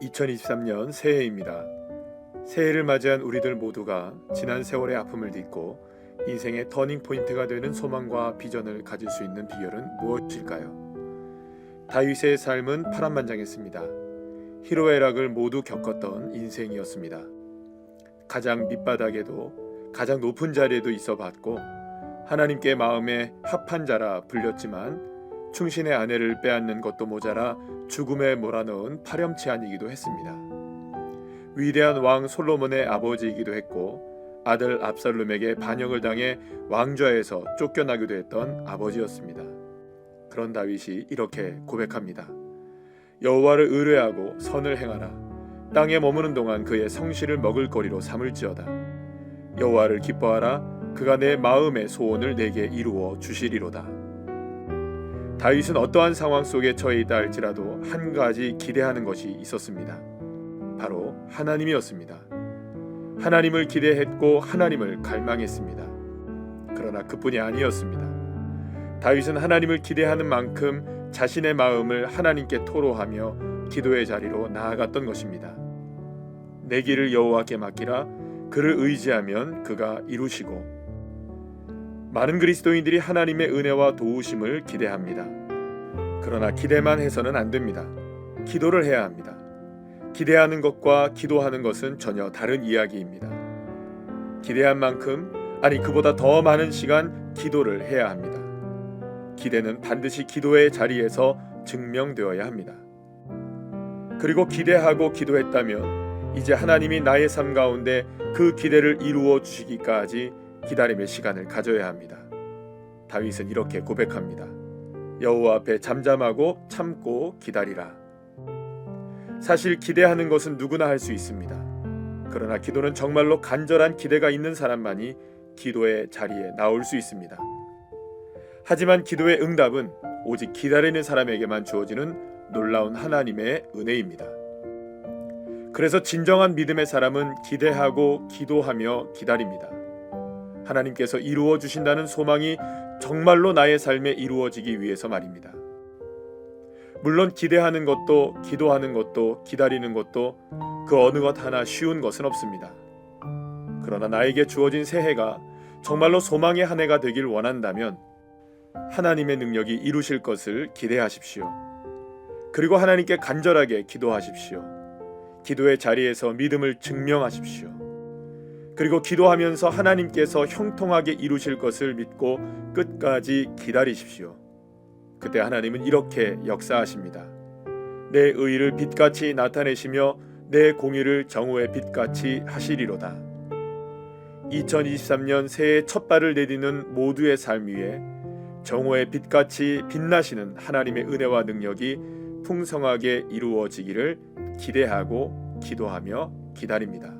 2023년 새해입니다. 새해를 맞이한 우리들 모두가 지난 세월의 아픔을 딛고 인생의 터닝 포인트가 되는 소망과 비전을 가질 수 있는 비결은 무엇일까요? 다윗의 삶은 파란만장했습니다. 희로애락을 모두 겪었던 인생이었습니다. 가장 밑바닥에도 가장 높은 자리에도 있어 봤고 하나님께 마음에 합한 자라 불렸지만 충신의 아내를 빼앗는 것도 모자라 죽음에 몰아넣은 파렴치한이기도 했습니다. 위대한 왕 솔로몬의 아버지이기도 했고 아들 압살롬에게 반역을 당해 왕좌에서 쫓겨나기도 했던 아버지였습니다. 그런 다윗이 이렇게 고백합니다. 여호와를 의뢰하고 선을 행하라. 땅에 머무는 동안 그의 성실을 먹을 거리로 삼을지어다. 여호와를 기뻐하라. 그가 내 마음의 소원을 내게 이루어 주시리로다. 다윗은 어떠한 상황 속에 처해 있다 할지라도 한 가지 기대하는 것이 있었습니다. 바로 하나님이었습니다. 하나님을 기대했고 하나님을 갈망했습니다. 그러나 그뿐이 아니었습니다. 다윗은 하나님을 기대하는 만큼 자신의 마음을 하나님께 토로하며 기도의 자리로 나아갔던 것입니다. 내 길을 여호와께 맡기라 그를 의지하면 그가 이루시고 많은 그리스도인들이 하나님의 은혜와 도우심을 기대합니다. 그러나 기대만 해서는 안 됩니다. 기도를 해야 합니다. 기대하는 것과 기도하는 것은 전혀 다른 이야기입니다. 기대한 만큼 아니 그보다 더 많은 시간 기도를 해야 합니다. 기대는 반드시 기도의 자리에서 증명되어야 합니다. 그리고 기대하고 기도했다면 이제 하나님이 나의 삶 가운데 그 기대를 이루어 주시기까지 기다림의 시간을 가져야 합니다. 다윗은 이렇게 고백합니다. 여호와 앞에 잠잠하고 참고 기다리라. 사실 기대하는 것은 누구나 할 수 있습니다. 그러나 기도는 정말로 간절한 기대가 있는 사람만이 기도의 자리에 나올 수 있습니다. 하지만 기도의 응답은 오직 기다리는 사람에게만 주어지는 놀라운 하나님의 은혜입니다. 그래서 진정한 믿음의 사람은 기대하고 기도하며 기다립니다. 하나님께서 이루어 주신다는 소망이 정말로 나의 삶에 이루어지기 위해서 말입니다. 물론 기대하는 것도 기도하는 것도 기다리는 것도 그 어느 것 하나 쉬운 것은 없습니다. 그러나 나에게 주어진 새해가 정말로 소망의 한 해가 되길 원한다면 하나님의 능력이 이루실 것을 기대하십시오. 그리고 하나님께 간절하게 기도하십시오. 기도의 자리에서 믿음을 증명하십시오. 그리고 기도하면서 하나님께서 형통하게 이루실 것을 믿고 끝까지 기다리십시오. 그때 하나님은 이렇게 역사하십니다. 내 의를 빛같이 나타내시며 내 공의를 정오의 빛같이 하시리로다. 2023년 새해 첫 발을 내디는 모두의 삶 위에 정오의 빛같이 빛나시는 하나님의 은혜와 능력이 풍성하게 이루어지기를 기대하고 기도하며 기다립니다.